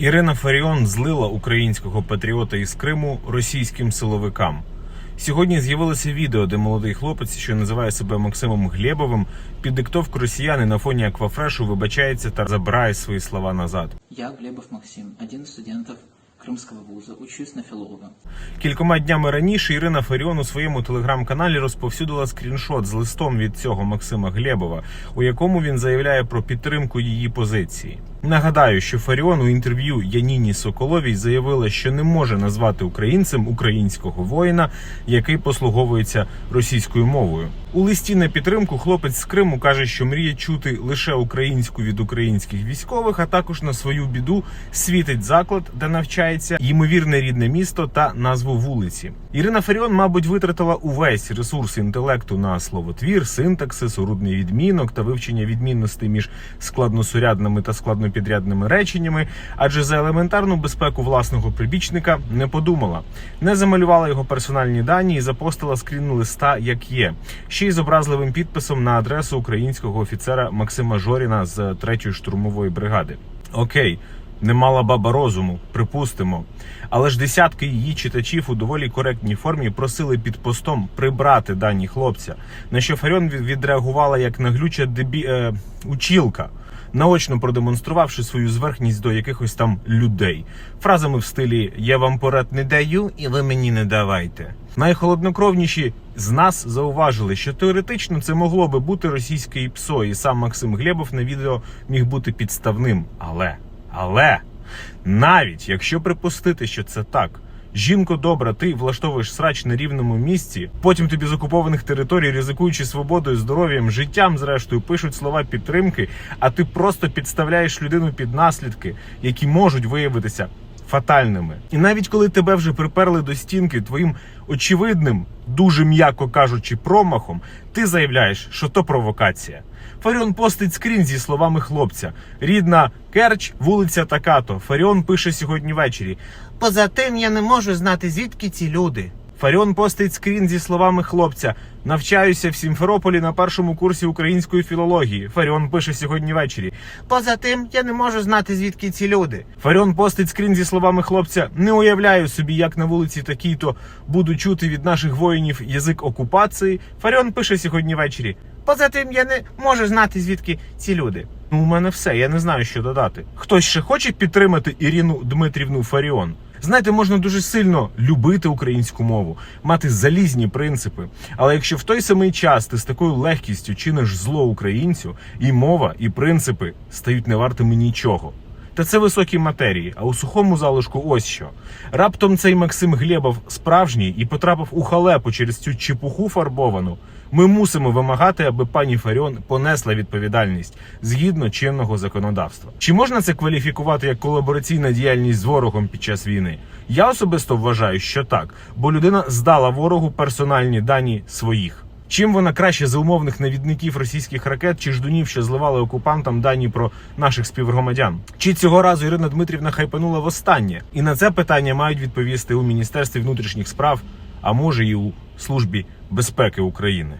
Ірина Фаріон злила українського патріота із Криму російським силовикам. Сьогодні з'явилося відео, де молодий хлопець, що називає себе Максимом Глєбовим, під диктовку росіяни на фоні аквафрешу вибачається та забирає свої слова назад. Я, Глебов Максим, один из студентов Крымского вуза, учусь на филолога. Кількома днями раніше Ірина Фаріон у своєму телеграм-каналі розповсюдила скріншот з листом від цього Максима Глєбова, у якому він заявляє про підтримку її позиції. Нагадаю, що Фаріон у інтерв'ю Яніні Соколовій заявила, що не може назвати українцем українського воїна, який послуговується російською мовою. У листі на підтримку хлопець з Криму каже, що мріє чути лише українську від українських військових, а також на свою біду світить заклад, де навчається ймовірне рідне місто та назву вулиці. Ірина Фаріон, мабуть, витратила увесь ресурс інтелекту на словотвір, синтаксис, урудний відмінок та вивчення відмінностей між складносурядними та складнопідрядними реченнями, адже за елементарну безпеку власного прибічника не подумала, не замалювала його персональні дані і запостила скрін листа, як є, ще й з образливим підписом на адресу українського офіцера Максима Жоріна з 3-ї штурмової бригади. Окей. Не мала баба розуму, припустимо. Але ж десятки її читачів у доволі коректній формі просили під постом прибрати дані хлопця. На що Фаріон відреагувала як наглюча дебі... е, учілка, наочно продемонструвавши свою зверхність до якихось там людей. Фразами в стилі Я вам порад не даю, і ви мені не давайте. Найхолоднокровніші з нас зауважили, що теоретично це могло би бути російське ІПСО, і сам Максим Глебов на відео міг бути підставним. Але, але навіть якщо припустити, що це так. Жінко добра, ти влаштовуєш срач на рівному місці. Потім тобі з окупованих територій, ризикуючи свободою, здоров'ям, життям, зрештою, пишуть слова підтримки, а ти просто підставляєш людину під наслідки, які можуть виявитися фатальними. І навіть коли тебе вже приперли до стінки твоїм очевидним, дуже м'яко кажучи, промахом, ти заявляєш, що то провокація. Фаріон постить скрін зі словами хлопця. Рідна Керч, вулиця Такато. Фаріон пише сьогодні ввечері. Поза тим я не можу знати, звідки ці люди. Фаріон постить скрін зі словами хлопця. Навчаюся в Сімферополі на першому курсі української філології. Фаріон пише сьогодні ввечері. Поза тим я не можу знати, звідки ці люди. Фаріон постить скрін зі словами хлопця. Не уявляю собі, як на вулиці такій-то буду чути від наших воїнів язик окупації. Фаріон пише сьогодні ввечері. Поза тим я не можу знати, звідки ці люди. Ну, у мене все, я не знаю, що додати. Хтось ще хоче підтримати Ірину Дмитрівну Фаріон? Знаєте, можна дуже сильно любити українську мову, мати залізні принципи. Але якщо в той самий час ти з такою легкістю чиниш зло українцю, і мова, і принципи стають не вартими нічого. Та це високі матерії, а у сухому залишку ось що. Раптом цей Максим Глєбов справжній і потрапив у халепу через цю чепуху фарбовану. Ми мусимо вимагати, аби пані Фаріон понесла відповідальність згідно чинного законодавства. Чи можна це кваліфікувати як колабораційна діяльність з ворогом під час війни? Я особисто вважаю, що так, бо людина здала ворогу персональні дані своїх. Чим вона краще за умовних навідників російських ракет чи ждунів, що зливали окупантам дані про наших співгромадян? Чи цього разу Ірина Дмитрівна хайпанула востаннє? І на це питання мають відповісти у міністерстві внутрішніх справ, а може і у службі безпеки України.